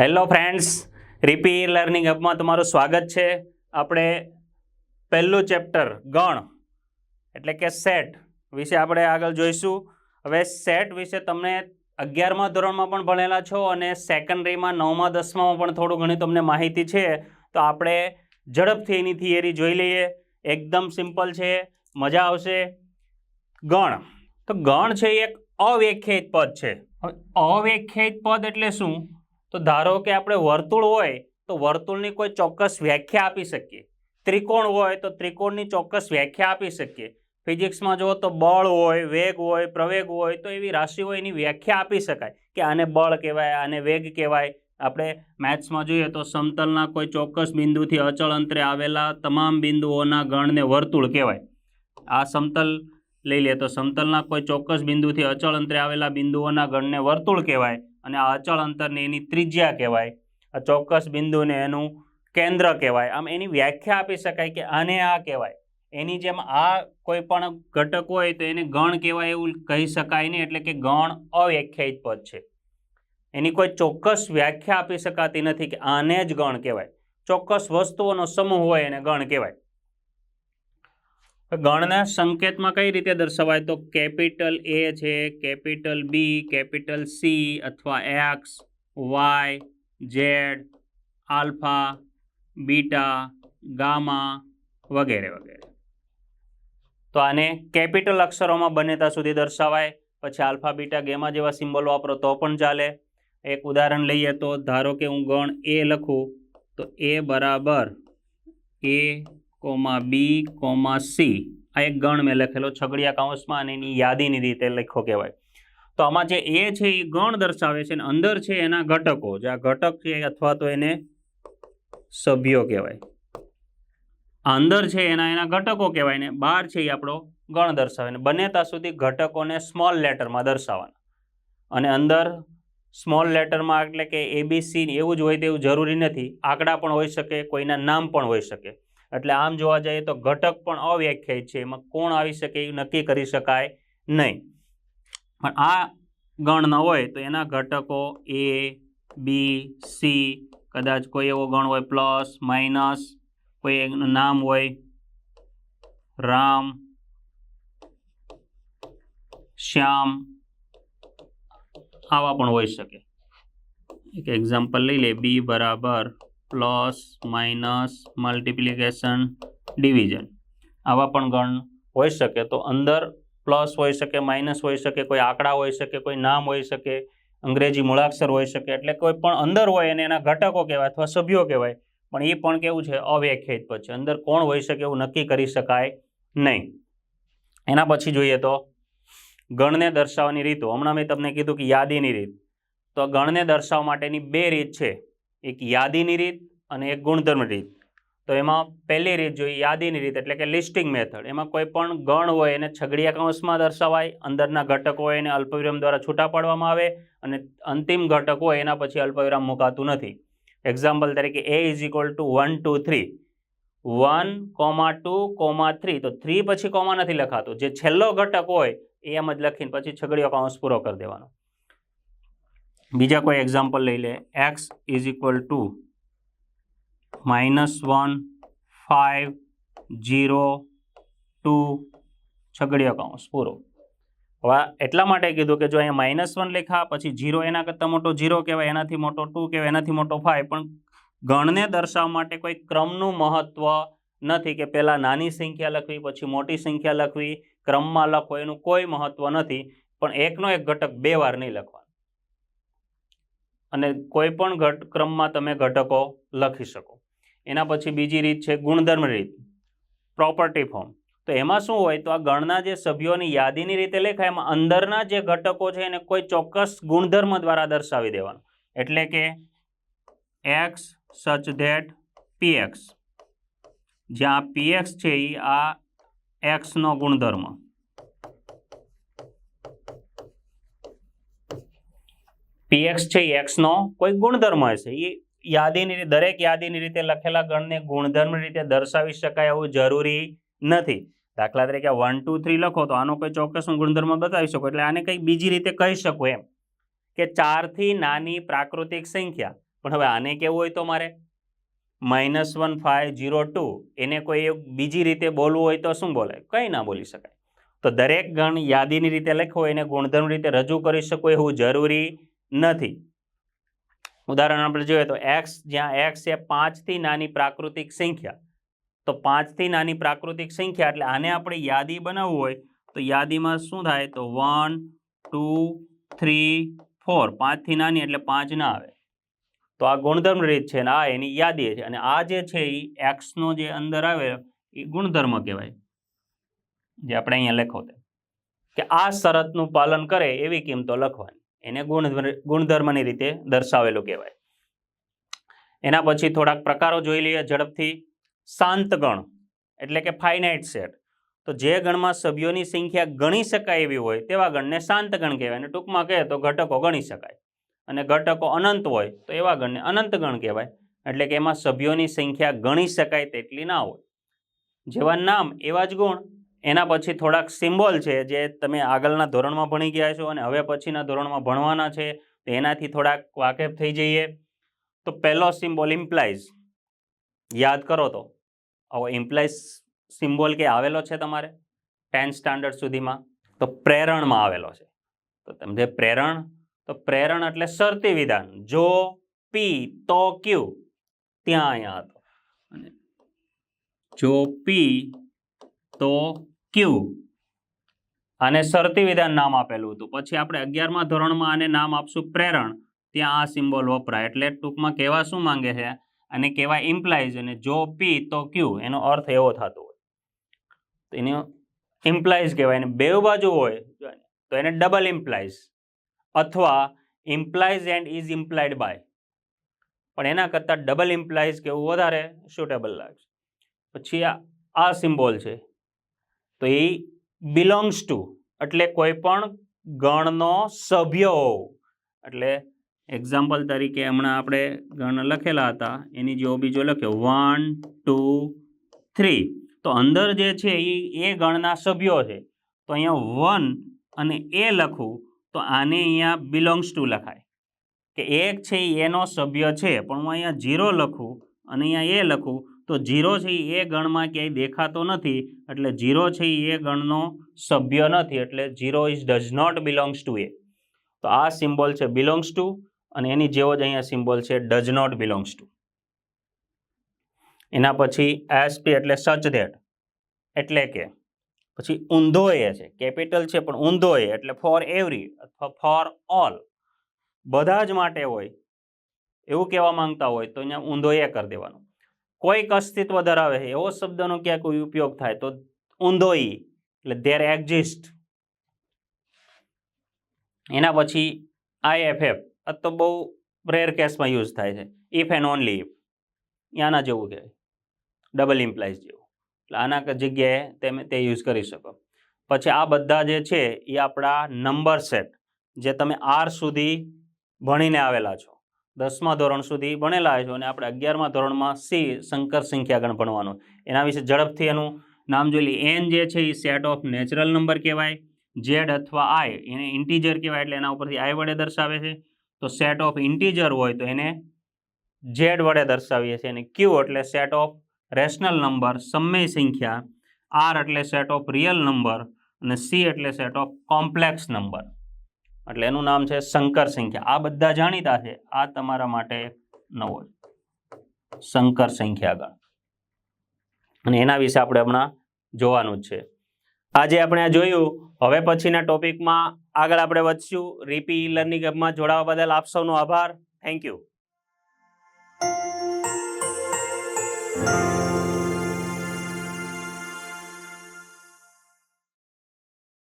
Hello friends રિપી learning હબમાં તમારું સ્વાગત છે. આપણે પહેલું ચેપ્ટર ગણ, એટલે કે સેટ વિશે આપણે આગળ જોઈશું. હવે સેટ વિશે તમને અગિયારમા ધોરણમાં પણ ભણેલા છો અને સેકન્ડરીમાં નવમા, દસમામાં પણ થોડું ઘણી તમને માહિતી છે. તો આપણે ઝડપથી એની થિયરી જોઈ લઈએ. એકદમ સિમ્પલ છે. મજા આવશે. ગણ. તો ગણ છે એક અવ્યાખ્યાયિત પદ છે. અવ્યાખ્યાયિત પદ એટલે શું? તો ધારો કે આપણે વર્તુળ હોય, તો વર્તુળની કોઈ ચોક્કસ વ્યાખ્યા આપી શકીએ. ત્રિકોણ હોય, તો ત્રિકોણની ચોક્કસ વ્યાખ્યા આપી શકીએ. ફિઝિક્સમાં જુઓ તો બળ હોય, વેગ હોય, પ્રવેગ હોય, તો એવી રાશિ હોય એની વ્યાખ્યા આપી શકાય કે આને બળ કહેવાય, આને વેગ કહેવાય. આપણે મેથ્સમાં જોઈએ તો સમતલના કોઈ ચોક્કસ બિંદુથી અચળ અંતરે આવેલા તમામ બિંદુઓના ગણને વર્તુળ કહેવાય. આ સમતલ લઈ લે તો સમતલના કોઈ ચોક્કસ બિંદુથી અચળ અંતરે આવેલા બિંદુઓના ગણને વર્તુળ કહેવાય. અને આ અચળ અંતરને એની ત્રિજ્યા કહેવાય. આ ચોક્કસ બિંદુને એનું કેન્દ્ર કહેવાય. આમ એની વ્યાખ્યા આપી શકાય કે આને આ કહેવાય. એની જેમ આ કોઈ પણ ઘટક હોય તો એને ગણ કહેવાય એવું કહી શકાય નહીં, એટલે કે ગણ અવ્યાખ્યાયિત પદ છે. એની કોઈ ચોક્કસ વ્યાખ્યા આપી શકાતી નથી કે આને જ ગણ કહેવાય. ચોક્કસ વસ્તુઓનો સમૂહ હોય એને ગણ કહેવાય. ગણના સંકેતમાં કઈ રીતે દર્શાવાય? તો કેપિટલ એ છે, કેપિટલ બી કેપિટલ સી અથવા X Y Z alpha, beta, gamma વગેરે વગેરે. તો આને કેપિટલ અક્ષરોમાં બને ત્યાં સુધી દર્શાવાય. પછી આલ્ફા, બીટા, ગેમા જેવા સિમ્બોલ વાપરો તો પણ ચાલે. એક ઉદાહરણ લઈએ તો ધારો કે હું ગણ એ લખું, તો એ બરાબર A comma B, comma C. આ એક ગણ મેં લખેલો છગડિયા કાઉન્સમાં અને એની યાદીની રીતે લખો કહેવાય. તો આમાં જે એ છે, એ ગણ દર્શાવે છે અને અંદર છે એના ઘટકો. જે આ ઘટક છે અથવા તો એને સભ્યો કહેવાય. અંદર છે એના એના ઘટકો કહેવાય ને બહાર છે એ આપણો ગણ દર્શાવે ને બને ત્યાં સુધી ઘટકોને સ્મોલ લેટરમાં દર્શાવવાના. અને અંદર સ્મોલ લેટરમાં એટલે કે એબીસી એવું જ હોય તેવું જરૂરી નથી. આંકડા પણ હોઈ શકે, કોઈના નામ પણ હોઈ શકે. એટલે આમ જોવા જઈએ તો ઘટક પણ અવ્યાખ્યાયિત છે. એમાં કોણ આવી શકે એ નક્કી કરી શકાય નહીં. પણ આ ગણ ન હોય તો એના ઘટકો એ બી સી કદાચ કોઈ એવો ગણ હોય, પ્લસ, માઇનસ, કોઈ એનું નામ હોય, રામ, શ્યામ, આવા પણ હોઈ શકે. એક એક્ઝામ્પલ લઈ લે બી બરાબર પ્લસ, માઇનસ, મલ્ટિપ્લિકેશન, ડિવિઝન. આવા પણ ગણ હોઈ શકે. તો અંદર પ્લસ હોઈ શકે, માઇનસ હોઈ શકે, કોઈ આંકડા હોઈ શકે, કોઈ નામ હોઈ શકે, અંગ્રેજી મૂળાક્ષર હોઈ શકે, એટલે કોઈ પણ અંદર હોય અને એના ઘટકો કહેવાય અથવા સભ્યો કહેવાય. પણ એ પણ કેવું છે? અવ્યાખ્યાયિત પદ છે અંદર કોણ હોઈ શકે એવું નક્કી કરી શકાય નહીં. એના પછી જોઈએ તો ગણને દર્શાવવાની રીતો. હમણાં મેં તમને કીધું કે યાદીની રીત. તો ગણને દર્શાવવા માટેની બે રીત છે. એક યાદીની રીત અને એક ગુણધર્મ રીત. તો એમાં પહેલી રીત જોઈએ યાદીની રીત એટલે કે લિસ્ટિંગ મેથડ. એમાં કોઈ પણ ગણ હોય એને છગડિયા કૌંસમાં દર્શાવાય, અંદરના ઘટકો હોય એને અલ્પવિરામ દ્વારા છૂટા પાડવામાં આવે અને અંતિમ ઘટક હોય એના પછી અલ્પવિરામ મુકાતું નથી. એક્ઝામ્પલ તરીકે A is equal to one two three one comma two comma three તો થ્રી પછી કોમા નથી લખાતું. જે છેલ્લો ઘટક હોય એ એમ જ લખીને પછી છગડીયો કાઉન્સ પૂરો કરી દેવાનો. બીજા કોઈ એક્ઝામ્પલ લઈ લે. X is equal to minus one five zero two છગડીયો કાઉન્સ પૂરો. હવે એટલા માટે કીધું કે જો અહીંયા માઇનસ વન લેખા પછી જીરો એના કરતાં મોટો જીરો કહેવાય, એનાથી મોટો ટુ કહેવાય, એનાથી મોટો ફાઇવ પણ ગણને દર્શાવવા માટે કોઈ ક્રમનું મહત્ત્વ નથી કે પહેલાં નાની સંખ્યા લખવી, પછી મોટી સંખ્યા લખવી. ક્રમમાં લખો, એનું કોઈ મહત્ત્વ નથી. પણ એકનો એક ઘટક બે વાર નહીં લખવાનો. અને કોઈ પણ ઘટ ક્રમમાં તમે ઘટકો લખી શકો. એના પછી બીજી રીત છે ગુણધર્મ રીત. પ્રોપર્ટી ફોર્મ તો એમાં શું હોય? તો આ ગણના જે સભ્યોની યાદીની રીતે લેખાય, એમાં અંદરના જે ઘટકો છે એને કોઈ ચોક્કસ ગુણધર્મ દ્વારા દર્શાવી દેવાનું. એટલે કે એક્સ સચ ધેટ પીએક્સ જ્યાં પીએક્સ છે એ આ એક્સનો ગુણધર્મ. પીએક્સ છે એક્સનો કોઈ ગુણધર્મ હશે. એ યાદીની દરેક યાદીની રીતે લખેલા ગણને ગુણધર્મ રીતે દર્શાવી શકાય એવું જરૂરી નથી. દાખલા તરીકે વન ટુ થ્રી લખો તો આનો કોઈ ચોક્કસ હું ગુણધર્મ બતાવી શકું. એટલે આને કંઈક બીજી રીતે કહી શકું એમ કે ચારથી નાની પ્રાકૃતિક સંખ્યા. પણ હવે આને કેવું હોય તો મારે? Minus one five zero two એને કોઈ બીજી રીતે બોલવું હોય તો શું બોલે? કંઈ ના બોલી શકાય. તો દરેક ગણ યાદીની રીતે લખો, એને ગુણધર્મ રીતે રજૂ કરી શકો એવું જરૂરી નથી. ઉદાહરણ આપણે જોઈએ તો એક્સ જ્યાં એક્સ એ પાંચથી નાની પ્રાકૃતિક સંખ્યા. તો પાંચથી નાની પ્રાકૃતિક સંખ્યા એટલે આને આપણે યાદી બનાવવું હોય, તો યાદીમાં શું થાય? તો વન, ટુ, થ્રી, ફોર. પાંચથી નાની એટલે પાંચ ના આવે. તો આ ગુણધર્મ રીત છે અને આ એની યાદી છે. અને આ જે છે એ એક્સનો જે અંદર આવે એ ગુણધર્મ કહેવાય. જે આપણે અહીંયા લખો કે આ શરતનું પાલન કરે એવી કિંમતો લખવાની. એને ગુણ ગુણધર્મની રીતે દર્શાવેલું કહેવાય. એના પછી થોડાક પ્રકારો જોઈ લઈએ. ઝડપથી શાંત ગણ, એટલે કે ફાઇનાઇટ સેટ. તો જે ગણમાં સભ્યોની સંખ્યા ગણી શકાય એવી હોય, તેવા ગણને શાંત ગણ કહેવાય. અને ટૂંકમાં કહે તો ઘટકો ગણી શકાય. અને ઘટકો અનંત હોય, તો એવા ગણને અનંત ગણ કહેવાય. એટલે કે એમાં સભ્યોની સંખ્યા ગણી શકાય તેટલી ના હોય. જેવા નામ, એવા જ ગુણ એના પછી થોડાક સિમ્બોલ છે જે તમે આગળના ધોરણમાં ભણી ગયા છો અને હવે પછીના ધોરણમાં ભણવાના છે, તો એનાથી થોડાક વાકેફ થઈ જઈએ. તો પહેલો સિમ્બોલ ઇમ્પ્લાઇઝ યાદ કરો તો. આવો ઇમ્પ્લાઇઝ સિમ્બોલ કે આવેલો છે તમારે? ટેન્થ સ્ટાન્ડર્ડ સુધીમાં. તો પ્રેરણમાં આવેલો છે. તો તમે પ્રેરણ, તો પ્રેરણ એટલે શરતી વિધાન જો, પી, તો, ક્યુ. ત્યાં અહીંયા હતો. જો, પી, તો ક્યુ આને શરતી વિધાન નામ આપેલું હતું. પછી આપણે અગિયારમા ધોરણમાં આને નામ આપશું પ્રેરણ. ત્યાં આ સિમ્બોલ વપરાય. એટલે ટૂંકમાં કહેવા શું માંગે છે? અને કેવા ઇમ્પ્લાઇઝ અને જો પી તો ક્યુ એનો અર્થ એવો થતો હોય. તો એને ઇમ્પ્લાઇઝ કહેવાય. અને બેવ બાજુ હોય, તો એને ડબલ ઇમ્પ્લાઇઝ અથવા implies and is implied by પણ એના કરતાં ડબલ ઇમ્પ્લાઇઝ કેવું વધારે સુટેબલ લાગશે. પછી આ સિમ્બોલ છે. તો એ બિલોંગ્સ ટુ એટલે કોઈ પણ ગણનો સભ્ય એટલે એક્ઝામ્પલ તરીકે હમણાં આપણે ગણ લખેલા હતા, એની જેવો બીજો લખ્યો વન ટુ થ્રી તો અંદર જે છે એ એ ગણના સભ્યો છે. તો અહીંયા વન અને એ લખું, તો આને અહીંયા બિલોંગ્સ ટુ લખાય. કે એક છે એનો સભ્ય છે, પણ હું અહીંયા ઝીરો લખું અને અહીંયા એ લખું તો જીરો છે એ ગણમાં ક્યાંય દેખાતો નથી, એટલે જીરો છે એ એ ગણનો સભ્ય નથી, એટલે zero is does not belongs to A. તો આ સિમ્બોલ છે બિલોંગ્સ ટુ, અને એની જેવો જ અહીંયા સિમ્બોલ છે ડઝ નોટ બિલોંગ્સ ટુ. એના પછી એસપી એટલે સચ ધેટ, એટલે કે, પછી ઊંધો એ છે, કેપિટલ છે પણ ઊંધો એ, એટલે ફોર એવરી, અથવા ફોર ઓલ. બધા જ માટે હોય, એવું કહેવા માંગતા હોય તો અહીંયા ઊંધો એ કરી દેવાનો. કોઈક અસ્તિત્વ ધરાવે છે. એવો શબ્દનો ક્યાંક કોઈ ઉપયોગ થાય તો ઊંધો ઈ એટલે ધેર એક્ઝિસ્ટ એના પછી આઈએફએફ આ તો બહુ રેર કેસમાં યુઝ થાય છે. ઇફ એન્ડ ઓનલી ઇફ આના જેવું કહેવાય. ડબલ ઇમ્પ્લાઇઝ જેવું. એટલે આના જગ્યાએ તમે, તે યુઝ કરી શકો. પછી આ બધા જે છે, એ આપણા નંબર સેટ જે તમે આર સુધી ભણીને આવેલા છો. દસમા ધોરણ સુધી ભણેલા છો અને આપણે અગિયારમા ધોરણમાં સી સંકર સંખ્યાગણ ભણવાનું. એના વિશે ઝડપથી એનું નામ જોઈ લઈએ. એન જે છે એ સેટ ઓફ નેચરલ નંબર કહેવાય ઝેડ અથવા આઈ એને ઇન્ટીજર કહેવાય એટલે એના ઉપરથી આઈ વડે દર્શાવે છે. તો સેટ ઓફ ઇન્ટીજર હોય તો એને ઝેડ વડે દર્શાવીએ છીએ. અને ક્યુ એટલે સેટ ઓફ રેશનલ નંબર સમય સંખ્યા. આર એટલે સેટ ઓફ રિયલ નંબર અને સી એટલે સેટ ઓફ કોમ્પ્લેક્સ નંબર એટલે એનું નામ છે શંકર સંખ્યા. આ બધા જાણીતા છે. આ તમારા માટે નવો શંકર સંખ્યા સંખ્યાગણ અને એના વિશે આપણે હમણાં જોવાનું જ છે. આજે આપણે આ જોયું. હવે પછીના ટોપિકમાં આગળ આપણે વધશું. રીપી લર્નિંગ એપમાં જોડાવા બદલ આપ સૌનો આભાર. Thank you.